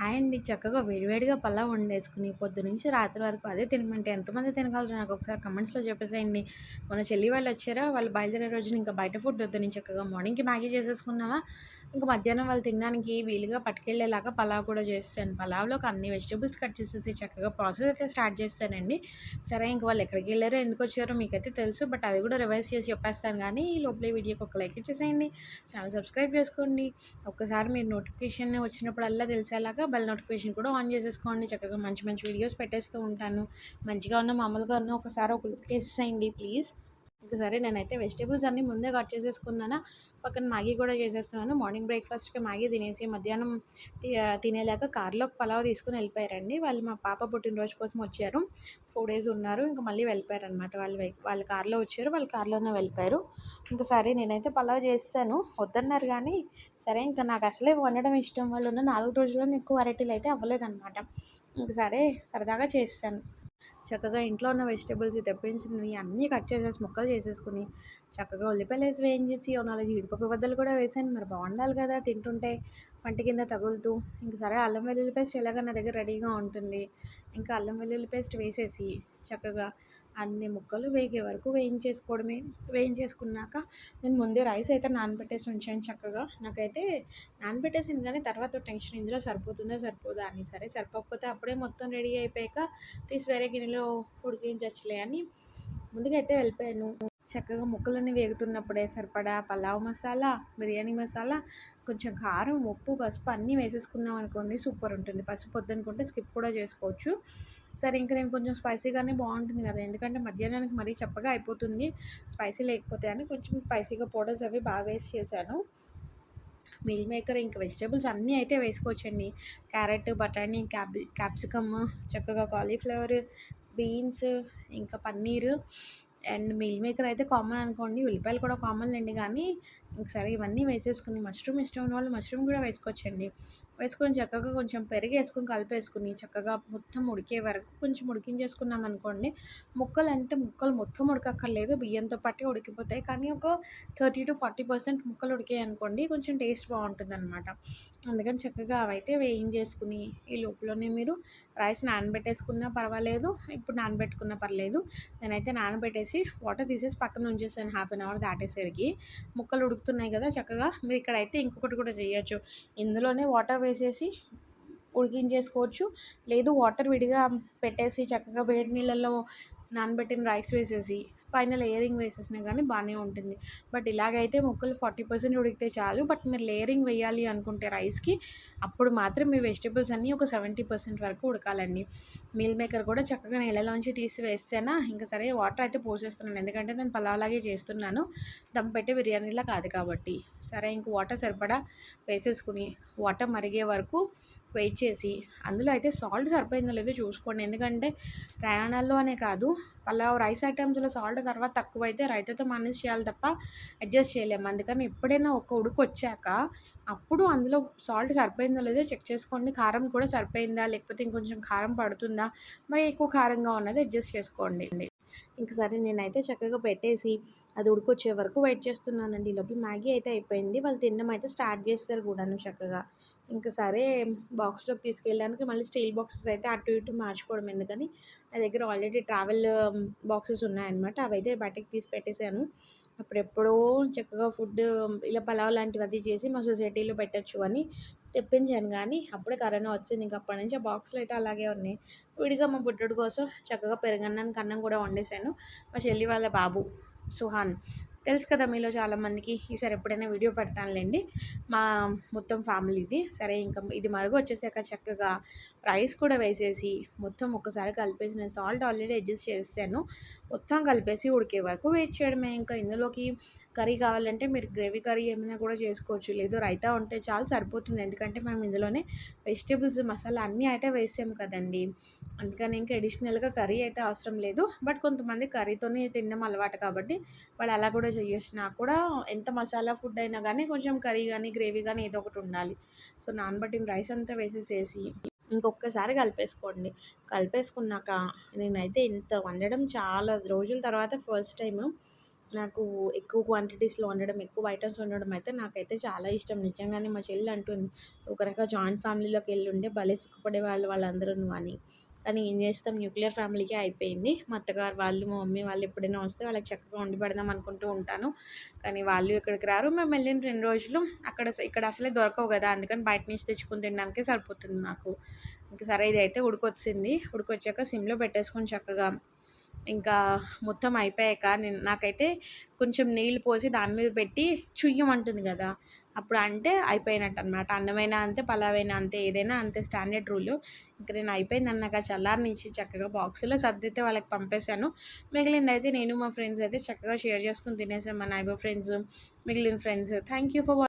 Hi అండి చక్కగా వేడివేడిగా పలావ్ వండేసుకుని పొద్దు నుంచి రాత్రి వరకు అదే తినమంటే ఎంతమంది తినగలరు? నాకు ఒకసారి కమెంట్స్లో చెప్పేసేయండి. మన చెల్లి వాళ్ళు వచ్చారా? వాళ్ళు బయలుదేరే రోజున ఇంకా బయట ఫుడ్ వద్దని చక్కగా మార్నింగ్కి మ్యాగీ చేసేసుకున్నావా? ఇంకా మధ్యాహ్నం వాళ్ళు తినడానికి వీలుగా పట్టుకెళ్ళేలాగా పలావ్ కూడా చేస్తాను. పలావ్లోకి అన్ని వెజిటబుల్స్ కట్ చేసేసి చక్కగా ప్రాసెస్ అయితే స్టార్ట్ చేస్తానండి. సరే ఇంక వాళ్ళు ఎక్కడికి వెళ్ళారో ఎందుకు వచ్చారో మీకైతే తెలుసు. బట్ అది కూడా రివైజ్ చేసి చెప్పేస్తాను కానీ ఈ లోపల వీడియోకి ఒక లైక్ ఇచ్చేసేయండి. ఛానల్ సబ్స్క్రైబ్ చేసుకోండి. ఒక్కసారి మీరు నోటిఫికేషన్ వచ్చినప్పుడల్లా తెలిసేలాగా బెల్ నోటిఫికేషన్ కూడా ఆన్ చేసేసుకోండి. చక్కగా మంచి మంచి వీడియోస్ పెట్టేస్తూ ఉంటాను. మంచిగా ఉన్న మామూలుగా ఉన్న ఒకసారి ఒక లుక్ వేసేసేయండి ప్లీజ్ సరే నేనైతే వెజిటేబుల్స్ అన్నీ ముందే కట్ చేసేసుకున్నాను. పక్కన మ్యాగీ కూడా చేసేస్తున్నాను. మార్నింగ్ బ్రేక్ఫాస్ట్కి మ్యాగీ తినేసి మధ్యాహ్నం తినేలాగా కార్లోకి పలావ్ తీసుకుని వెళ్ళిపోయారండి. వాళ్ళు మా పాప పుట్టినరోజు కోసం వచ్చారు. ఫోర్ డేస్ ఉన్నారు. ఇంకా మళ్ళీ వెళ్ళిపోయారు అనమాట వాళ్ళు వాళ్ళ కార్లో వచ్చారు. వాళ్ళ కార్లోనే వెళ్ళిపోయారు. ఇంకా సరే నేనైతే పలావ్ చేస్తాను వద్దన్నారు కానీ సరే ఇంకా నాకు అసలే వండడం ఇష్టం వాళ్ళు ఉన్న నాలుగు రోజుల్లో ఎక్కువ వెరైటీలు అయితే అవ్వలేదన్నమాట. ఇంకా సరే సరదాగా చేస్తాను చక్కగా ఇంట్లో ఉన్న వెజిటేబుల్స్ తెప్పించినవి అన్నీ కట్ చేసేసి ముక్కలు చేసేసుకుని చక్కగా ఉల్లిపాయలు వేసి వేయించేసి నాలుగు జీడిపప్పు బద్దలు కూడా వేసాను. మరి బాగుండాలి కదా తింటుంటే. పంట కింద తగులుతూ ఇంక సరే అల్లం వెల్లుల్లి పేస్ట్ ఎలాగ నా దగ్గర రెడీగా ఉంటుంది. ఇంకా అల్లం వెల్లుల్లి పేస్ట్ వేసేసి చక్కగా అన్ని ముక్కలు వేగే వరకు వేయించేసుకోవడమే. వేయించేసుకున్నాక నేను ముందే రైస్ అయితే నానబెట్టేసి ఉంచాను చక్కగా. నాకైతే నానబెట్టేసింది కానీ తర్వాత టెన్షన్ ఇందులో సరిపోతుందో సరిపోదా అని. సరే సరిపోకపోతే అప్పుడే మొత్తం రెడీ అయిపోయాక తీసి వేరే గిన్నెలో ఉడికించచ్చులే అని ముందుగా అయితే వెళ్ళిపోయాను. చక్కగా ముక్కలన్నీ వేగుతున్నప్పుడే సరిపడా పలావ్ మసాలా బిర్యానీ మసాలా కొంచెం కారం ఉప్పు పసుపు అన్నీ వేసేసుకున్నాం అనుకోండి సూపర్ ఉంటుంది. పసుపు వద్దనుకుంటే స్కిప్ కూడా చేసుకోవచ్చు. సరే ఇంకా నేను కొంచెం స్పైసీగానే బాగుంటుంది కదా ఎందుకంటే మధ్యాహ్నానికి మరీ చెప్పగా అయిపోతుంది. స్పైసీ లేకపోతే అని కొంచెం స్పైసీగా పౌడర్స్ అవి బాగా వేస్ట్ చేశాను. మిల్ మేకర్ ఇంకా వెజిటేబుల్స్ అన్నీ అయితే వేసుకోవచ్చండి. క్యారెట్ బఠానీ క్యాబ్ క్యాప్సికమ్ చక్కగా కాలీఫ్లవర్ బీన్స్ ఇంకా పన్నీరు అండ్ మిల్ మేకర్ అయితే కామన్ అనుకోండి. ఉల్లిపాయలు కూడా కామన్ అండి కానీ సరే ఇవన్నీ వేసేసుకుని మష్రూమ్ ఇష్టం ఉన్న వాళ్ళు మష్రూమ్ కూడా వేసుకోవచ్చండి. వేసుకొని చక్కగా కొంచెం పెరిగి వేసుకొని కలిపేసుకుని చక్కగా మొత్తం ఉడికే వరకు కొంచెం ఉడికించేసుకున్నాం అనుకోండి ముక్కలు అంటే ముక్కలు మొత్తం ఉడకక్కర్లేదు బియ్యంతో పట్టి ఉడికిపోతాయి. కానీ ఒక థర్టీ టు ఫార్టీ పర్సెంట్ ముక్కలు ఉడికాయి అనుకోండి కొంచెం టేస్ట్ బాగుంటుంది అనమాట అందుకని చక్కగా అవైతే వేయించేసుకుని ఈ లోపలనే మీరు రైస్ నానబెట్టేసుకున్నా పర్వాలేదు ఇప్పుడు నానబెట్టుకున్నా పర్లేదు. నేనైతే నానబెట్టేసి వాటర్ తీసేసి పక్కన ఉంచేసాను హాఫ్ అన్ అవర్ దాటేసరికి. ముక్కలు ఉడుకుతున్నాయి కదా చక్కగా మీరు ఇక్కడైతే ఇంకొకటి కూడా చేయొచ్చు. ఇందులోనే వాటర్ వేసేసి ఉడికించేసుకోవచ్చు. లేదు వాటర్ విడిగా పెట్టేసి చక్కగా వేడి నీళ్ళల్లో నానబెట్టిన రైస్ వేసేసి పైన లేయరింగ్ వేసేసినా కానీ బాగానే ఉంటుంది. బట్ ఇలాగైతే ముక్కలు ఫార్టీ పర్సెంట్ ఉడికితే చాలు. బట్ మీరు లేయరింగ్ వేయాలి అనుకుంటే రైస్కి అప్పుడు మాత్రం మీ వెజిటేబుల్స్ అన్నీ ఒక సెవెంటీ పర్సెంట్ వరకు ఉడకాలండి. మీల్ మేకర్ కూడా చక్కగా నీళ్ళలోంచి తీసి వేస్తేనా ఇంకా సరే వాటర్ అయితే పోసేస్తున్నాను. ఎందుకంటే నేను పలావలాగే చేస్తున్నాను. దమ్ పెట్టే బిర్యానీలా కాదు కాబట్టి. సరే ఇంక వాటర్ సరిపడా వేసేసుకుని వాటర్ మరిగే వరకు వెయిట్ చేసి అందులో అయితే సాల్ట్ సరిపోయిందో లేదో చూసుకోండి. ఎందుకంటే ప్రయాణాల్లో అనే కాదు పలావ్ రైస్ ఐటమ్స్లో సాల్ట్ తర్వాత తక్కువ అయితే రైతుతో మేనేజ్ చేయాలి తప్ప అడ్జస్ట్ చేయలేము. అందుకని ఎప్పుడైనా ఒక ఉడుకు వచ్చాక అప్పుడు అందులో సాల్ట్ సరిపోయిందో లేదో చెక్ చేసుకోండి. కారం కూడా సరిపోయిందా? లేకపోతే ఇంకొంచెం కారం పడుతుందా? మరి ఎక్కువ కారంగా ఉన్నది అడ్జస్ట్ చేసుకోండి. ఇంక సరే నేనైతే చక్కగా పెట్టేసి అది ఉడికొచ్చే వరకు వెయిట్ చేస్తున్నానండి. లోపల మ్యాగీ అయితే అయిపోయింది. వాళ్ళు తినడం అయితే స్టార్ట్ చేస్తారు కూడాను చక్కగా. ఇంకా సరే బాక్స్లోకి తీసుకెళ్ళడానికి మళ్ళీ స్టీల్ బాక్సెస్ అయితే అటు ఇటు మార్చుకోవడం ఎందుకని నా దగ్గర ఆల్రెడీ ట్రావెల్ బాక్సెస్ ఉన్నాయన్నమాట. అవి అయితే బయటకు తీసి పెట్టేశాను. అప్పుడెప్పుడో చక్కగా ఫుడ్ ఇలా పలావ్ లాంటివి అది చేసి మా సొసైటీలో పెట్టచ్చు అని తెప్పించాను కానీ అప్పుడే కరోనా వచ్చింది. ఇంక అప్పటి నుంచి ఆ బాక్స్లో అయితే అలాగే ఉన్నాయి. విడిగా మా బుట్టడు కోసం చక్కగా పెరుగన్నానికి అన్నం కూడా వండేశాను. మా చెల్లి వాళ్ళ బాబు సుహాన్. తెలుసు కదా మీలో చాలామందికి ఈసారి ఎప్పుడైనా వీడియో పెడతానులేండి. మా మొత్తం ఫ్యామిలీది. సరే ఇంకా ఇది మరుగు వచ్చేసాక చక్కగా రైస్ కూడా వేసేసి మొత్తం ఒక్కసారి కలిపేసి నేను సాల్ట్ ఆల్రెడీ అడ్జస్ట్ చేస్తాను మొత్తం కలిపేసి ఉడికే వరకు వెయిట్ చేయడమే. ఇంకా ఇందులోకి కర్రీ కావాలంటే మీరు గ్రేవీ కర్రీ ఏమైనా కూడా చేసుకోవచ్చు. లేదు రైతా ఉంటే చాలు సరిపోతుంది. ఎందుకంటే మనం ఇందులోనే వెజిటేబుల్స్ మసాలా అన్నీ అయితే వేసాము కదండి. అందుకని ఇంకా అడిషనల్గా కర్రీ అయితే అవసరం లేదు. బట్ కొంతమంది కర్రీతోనే తినడం అలవాటు కాబట్టి వాళ్ళు అలా కూడా చేయొచ్చు. నాకు కూడా ఎంత మసాలా ఫుడ్ అయినా కానీ కొంచెం కర్రీ కానీ గ్రేవీ కానీ ఏదో ఒకటి ఉండాలి. సో నానబట్టిన రైస్ అంతా వేసేసేసి ఇంకొకసారి కలిపేసుకోండి. కలిపేసుకున్నాక నేనైతే ఇంత వండడం చాలా రోజుల తర్వాత ఫస్ట్ టైం నాకు ఎక్కువ క్వాంటిటీస్లో వండడం ఎక్కువ ఐటమ్స్ వండడం అయితే నాకైతే చాలా ఇష్టం. నిజంగానే మా చెల్లి అంటుంది ఒక రకంగా జాయింట్ ఫ్యామిలీలోకి వెళ్ళి భలే సుఖపడే వాళ్ళు వాళ్ళందరూ అని. కానీ ఏం చేస్తాం న్యూక్లియర్ ఫ్యామిలీకే అయిపోయింది. మా అత్తగారు వాళ్ళు మా మమ్మీ వాళ్ళు ఎప్పుడైనా వస్తే వాళ్ళకి చక్కగా వండి పెడదాం అనుకుంటూ ఉంటాను. కానీ వాళ్ళు ఇక్కడికి రారు. మేము వెళ్ళిన రెండు రోజులు అక్కడ ఇక్కడ అసలే దొరకవు కదా. అందుకని బయట నుంచి తెచ్చుకుని తినడానికే సరిపోతుంది నాకు ఇంకా సరే ఇది అయితే ఉడికొచ్చింది. ఉడికొచ్చాక సిమ్లో పెట్టేసుకొని చక్కగా ఇంకా మొత్తం అయిపోయాక నేను నాకైతే కొంచెం నీళ్ళు పోసి దాని మీద పెట్టి చుయ్యమంటుంది కదా. అప్పుడు అంటే అయిపోయినట్టు అనమాట అన్నమైనా అంతే పలావైనా అంతే ఏదైనా అంతే స్టాండర్డ్ రూలు. ఇంకా నేను అయిపోయింది అన్నాక చల్లారి నుంచి చక్కగా బాక్సులో సర్దితే వాళ్ళకి పంపేశాను. మిగిలింది అయితే నేను మా ఫ్రెండ్స్ అయితే చక్కగా షేర్ చేసుకుని తినేసాం మా నైబర్ ఫ్రెండ్స్ మిగిలిన ఫ్రెండ్స్. Thank you for